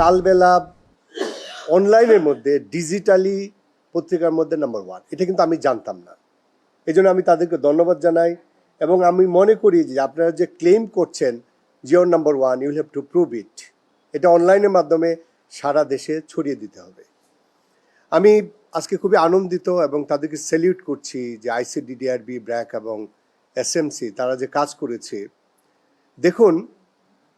কালবেলা অনলাইনের মধ্যে ডিজিটালি পত্রিকার মধ্যে নাম্বার ওয়ান এটা কিন্তু আমি জানতাম না। এই আমি তাদেরকে ধন্যবাদ জানাই এবং আমি মনে করি যে আপনারা যে ক্লেম করছেন জিওর number one you'll have to prove it এটা অনলাইনের মাধ্যমে সারা দেশে ছড়িয়ে দিতে হবে। আমি আজকে খুবই আনন্দিত এবং তাদেরকে স্যালিউট করছি যে আইসিডিডিআরবি ব্র্যাক এবং এসএমসি তারা যে কাজ করেছে। দেখুন,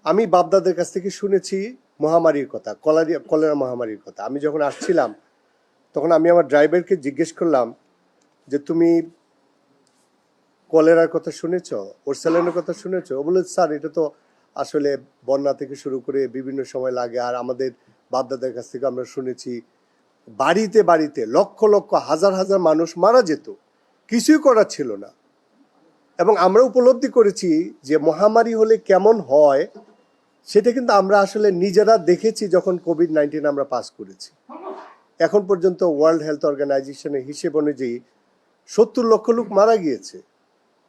আমি বাপদাদের কাছ থেকে শুনেছি মহামারীর কথা কলারি কলেরা মহামারীর কথা। আমি যখন আসছিলাম, তখন আমি আমার ড্রাইভারকে জিজ্ঞেস করলাম যে, তুমি কলেরার কথা শুনেছ? ওরসালানের কথা শুনেছ? ও বলে স্যার, এটা তো আসলে বন্যা থেকে শুরু করে বিভিন্ন সময় লাগে। আর আমাদের বাপদাদের কাছ থেকে আমরা শুনেছি, বাড়িতে বাড়িতে লক্ষ লক্ষ, হাজার হাজার মানুষ মারা যেত। কিছুই করার ছিল না। এবং আমরা উপলব্ধি করেছি যে, মহামারী হলে কেমন হয় সেটা কিন্তু আমরা আসলে নিজেরা দেখেছি যখন কোভিড নাইন্টিন আমরা পাস করেছি। এখন পর্যন্ত ওয়ার্ল্ড হেলথ অর্গানাইজেশনের হিসেব অনুযায়ী সত্তর লক্ষ লোক মারা গিয়েছে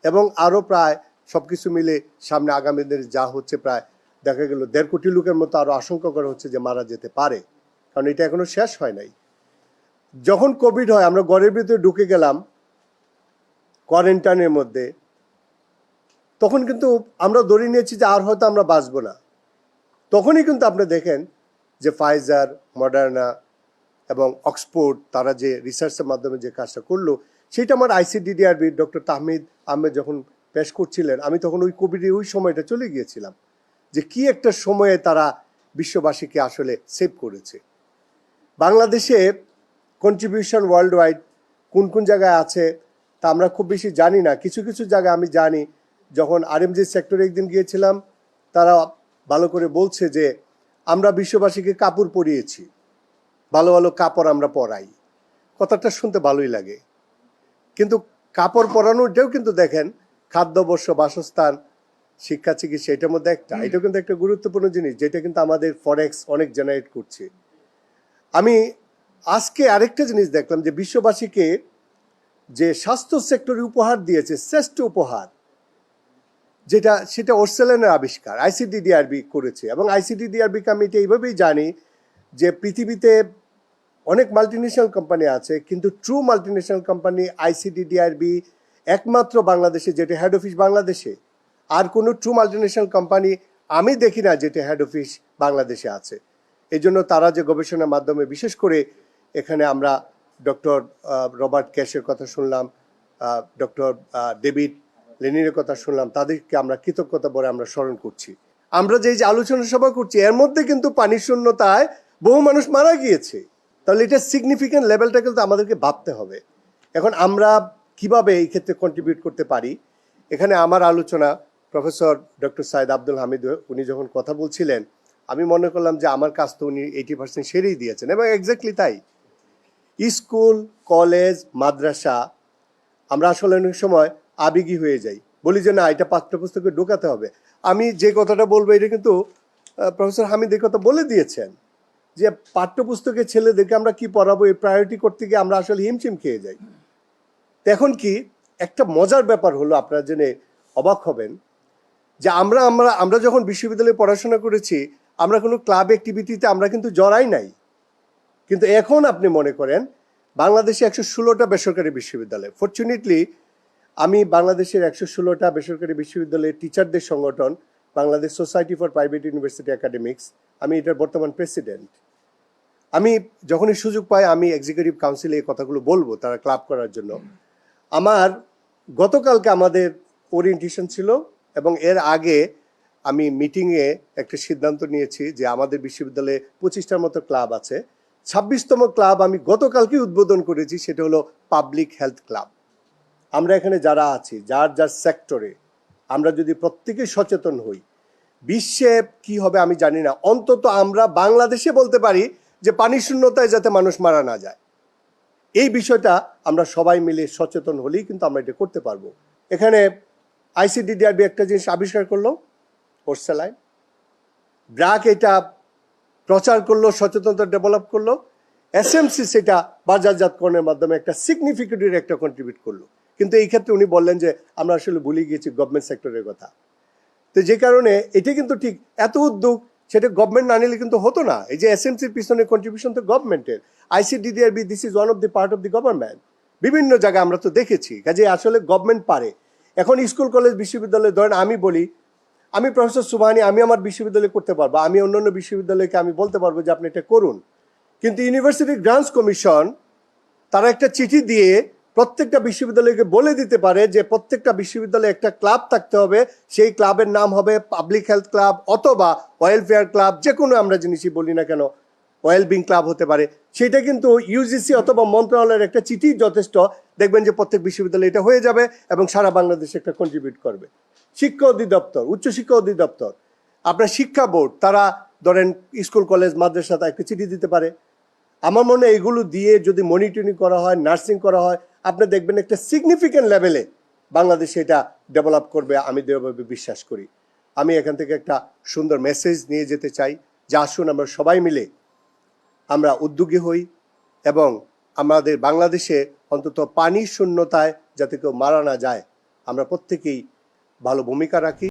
এবং আরও প্রায় সব কিছু মিলে সামনে আগামী দিনে যা হচ্ছে প্রায় দেখা গেল দেড় কোটি লোকের মতো আরও আশঙ্কা করা হচ্ছে যে মারা যেতে পারে। কারণ এটা এখনও শেষ হয় নাই। যখন কোভিড হয়, আমরা ঘরের ভিতরে ঢুকে গেলাম কোয়ারেন্টাইনের মধ্যে, তখন কিন্তু আমরা ধরে নিয়েছি যে আর হয়তো আমরা বাঁচবো না। তখনই কিন্তু আপনি দেখেন যে ফাইজার মডার্না এবং অক্সফোর্ড তারা যে রিসার্চের মাধ্যমে যে কাজটা করল, সেটা আমার আইসিডিডিআরবি ডক্টর তাহমিদ আহমেদ যখন পেশ করছিলেন, আমি তখন ওই কোভিডে ওই সময়টা চলে গিয়েছিলাম, যে কি একটা সময়ে তারা বিশ্ববাসীকে আসলে সেভ করেছে। বাংলাদেশে কন্ট্রিবিউশন ওয়ার্ল্ড ওয়াইড কোন কোন জায়গায় আছে তা আমরা খুব বেশি জানি না। কিছু কিছু জায়গায় আমি জানি, যখন আরএমজি সেক্টরে একদিন গিয়েছিলাম, তারা ভালো করে বলছে যে আমরা বিশ্ববাসীকে কাপড় পরিয়েছি। ভালো ভালো কাপড় আমরা পরাই। কথাটা শুনতে ভালোই লাগে। কিন্তু কাপড় পরানোটাও কিন্তু দেখেন খাদ্যবর্ষ বাসস্থান শিক্ষা চিকিৎসা এটার মধ্যে একটা এটাও কিন্তু একটা গুরুত্বপূর্ণ জিনিস যেটা কিন্তু আমাদের ফরেক্স অনেক জেনারেট করছে। আমি আজকে আরেকটা জিনিস দেখলাম যে বিশ্ববাসীকে যে স্বাস্থ্য সেক্টরে উপহার দিয়েছে শ্রেষ্ঠ উপহার যেটা, সেটা ওরসেলেনের আবিষ্কার আইসিডিডিআরবি করেছে। এবং আইসিডিডিআরবিকে আমি এটা এইভাবেই জানি যে পৃথিবীতে অনেক মাল্টিনেশনাল কোম্পানি আছে, কিন্তু ট্রু মাল্টিনেশনাল কোম্পানি আইসিডিডিআরবি একমাত্র বাংলাদেশে, যেটা হেড অফিস বাংলাদেশে। আর কোনো ট্রু মাল্টিনেশনাল কোম্পানি আমি দেখি না যেটা হেড অফিস বাংলাদেশে আছে। এই জন্য তারা যে গবেষণার মাধ্যমে, বিশেষ করে এখানে আমরা ডক্টর রবার্ট ক্যাশের কথা শুনলাম ডক্টর ডেভিড লেনিনের কথা শুনলাম, তাদেরকে আমরা কৃতজ্ঞতা বলে আমরা স্মরণ করছি। আমরা যে যে আলোচনা সভা করছি, এর মধ্যে কিন্তু পানি শূন্যতায় বহু মানুষ মারা গিয়েছে। তাহলে এটা সিগনিফিক্যান্ট লেভেলটা কিন্তু আমাদেরকে ভাবতে হবে। এখন আমরা কীভাবে এই ক্ষেত্রে কন্ট্রিবিউট করতে পারি? এখানে আমার আলোচনা প্রফেসর ডক্টর সাইদ আব্দুল হামিদ, উনি যখন কথা বলছিলেন, আমি মনে করলাম যে আমার কাজ তো উনি এইটি পার্সেন্ট সেরেই দিয়েছেন, এবং এক্স্যাক্টলি তাই। স্কুল, কলেজ, মাদ্রাসা, আমরা আসলে অনেক সময় আবেগী হয়ে যাই। বলি যে, না, এটা পাঠ্যপুস্তকে ঢোকাতে হবে। আমি যে কথাটা বলব, এটা কিন্তু প্রফেসর হামিদ এই কথা বলে দিয়েছেন যে, পাঠ্যপুস্তকে ছেলেদেরকে আমরা কি পড়াবো এই প্রায়োরিটি করতে গিয়ে আমরা আসলে হিমশিম খেয়ে যাই। এখন কি, একটা মজার ব্যাপার হলো, আপনারা জেনে অবাক হবেন যে, আমরা আমরা আমরা যখন বিশ্ববিদ্যালয়ে পড়াশোনা করেছি, আমরা কোনো ক্লাব অ্যাক্টিভিটিতে আমরা কিন্তু জড়াই নাই। কিন্তু এখন আপনি মনে করেন, বাংলাদেশে একশো ষোলোটা বেসরকারি বিশ্ববিদ্যালয়। ফর্চুনেটলি আমি বাংলাদেশের একশো ষোলোটা বেসরকারি বিশ্ববিদ্যালয়ের টিচারদের সংগঠন, Bangladesh society for private university academics আমি এটার বর্তমান প্রেসিডেন্ট আমি যখনই সুযোগ পাই, আমি এক্সিকিউটিভ কাউন্সিলে এই কথাগুলো বলব, তারা ক্লাব করার জন্য। আমার গতকালকে আমাদের ওরিয়েন্টেশন ছিল এবং এর আগে আমি মিটিংয়ে একটা সিদ্ধান্ত নিয়েছি যে আমাদের বিশ্ববিদ্যালয়ে পঁচিশটার মতো ক্লাব আছে। ছাব্বিশতম ক্লাব আমি গতকালকে উদ্বোধন করেছি, সেটা হলো পাবলিক হেলথ ক্লাব আমরা এখানে যারা আছি, যার যার সেক্টরে আমরা যদি প্রত্যেকে সচেতন হই, বিশ্বে কি হবে আমি জানি না। অন্তত আমরা বাংলাদেশে বলতে পারি যে পানি শূন্যতায় যাতে মানুষ মারা না যায়। এই বিষয়টা আমরা সবাই মিলে সচেতন হলেই কিন্তু আমরা এটা করতে পারব। এখানে আইসিডিডিআরবি একটা জিনিস আবিষ্কার করল ওরসেলাইন ব্রাক এটা প্রচার করল, সচেতনতা ডেভেলপ করল। এসএমসি সেটা বাজারজাতকরণের মাধ্যমে একটা সিগনিফিকেন্টের একটা কন্ট্রিবিউট করল। কিন্তু এই ক্ষেত্রে উনি বললেন যে, আমরা আসলে ভুলে গিয়েছি গভর্নমেন্ট সেক্টরের কথা। তো যে কারণে এটা কিন্তু ঠিক, এত উদ্যোগ সেটা গভর্নমেন্ট না নিলে কিন্তু হতো না। এই যে এসএমসির পিছনে কন্ট্রিবিউশন তো গভর্নমেন্টের ICDDRB this is one of the part of the government বিভিন্ন জায়গায় আমরা তো দেখেছি কাজে আসলে গভর্নমেন্ট পারে। এখন স্কুল, কলেজ, বিশ্ববিদ্যালয় ধরেন আমি বলি, আমি প্রফেসর সুবাহানি, আমি আমার বিশ্ববিদ্যালয়ে করতে পারব, আমি অন্যান্য বিশ্ববিদ্যালয়কে আমি বলতে পারব যে, আপনি এটা করুন। কিন্তু ইউনিভার্সিটি গ্রান্টস কমিশন তারা একটা চিঠি দিয়ে প্রত্যেকটা বিশ্ববিদ্যালয়কে বলে দিতে পারে যে প্রত্যেকটা বিশ্ববিদ্যালয়ে একটা ক্লাব থাকতে হবে। সেই ক্লাবের নাম হবে পাবলিক হেলথ ক্লাব অথবা ওয়েলফেয়ার ক্লাব, যে কোনো আমরা জিনিসই বলি না কেন, ওয়েলবিং ক্লাব হতে পারে। সেটা কিন্তু ইউজিসি অথবা মন্ত্রণালয়ের একটা চিঠি যথেষ্ট। দেখবেন যে প্রত্যেক বিশ্ববিদ্যালয়ে এটা হয়ে যাবে এবং সারা বাংলাদেশে একটা কন্ট্রিবিউট করবে। শিক্ষা অধিদপ্তর উচ্চশিক্ষা অধিদপ্তর, আপনার শিক্ষা বোর্ড, তারা ধরেন স্কুল, কলেজ, মাদ্রাসা একটা চিঠি দিতে পারে। আমার মনে হয় এগুলো দিয়ে যদি মনিটরিং করা হয় নার্সিং করা হয় আপনি দেখবেন একটা সিগনিফিক্যান্ট লেভেলে বাংলাদেশে এটা ডেভেলপ করবে, আমি দৃঢ়ভাবে বিশ্বাস করি। আমি এখান থেকে একটা সুন্দর মেসেজ নিয়ে যেতে চাই, যা আসুন আমরা সবাই মিলে আমরা উদ্যোগী হই এবং আমাদের বাংলাদেশে অন্তত পানি শূন্যতায় যাতে কেউ মারা না যায়, আমরা প্রত্যেকেই ভালো ভূমিকা রাখি।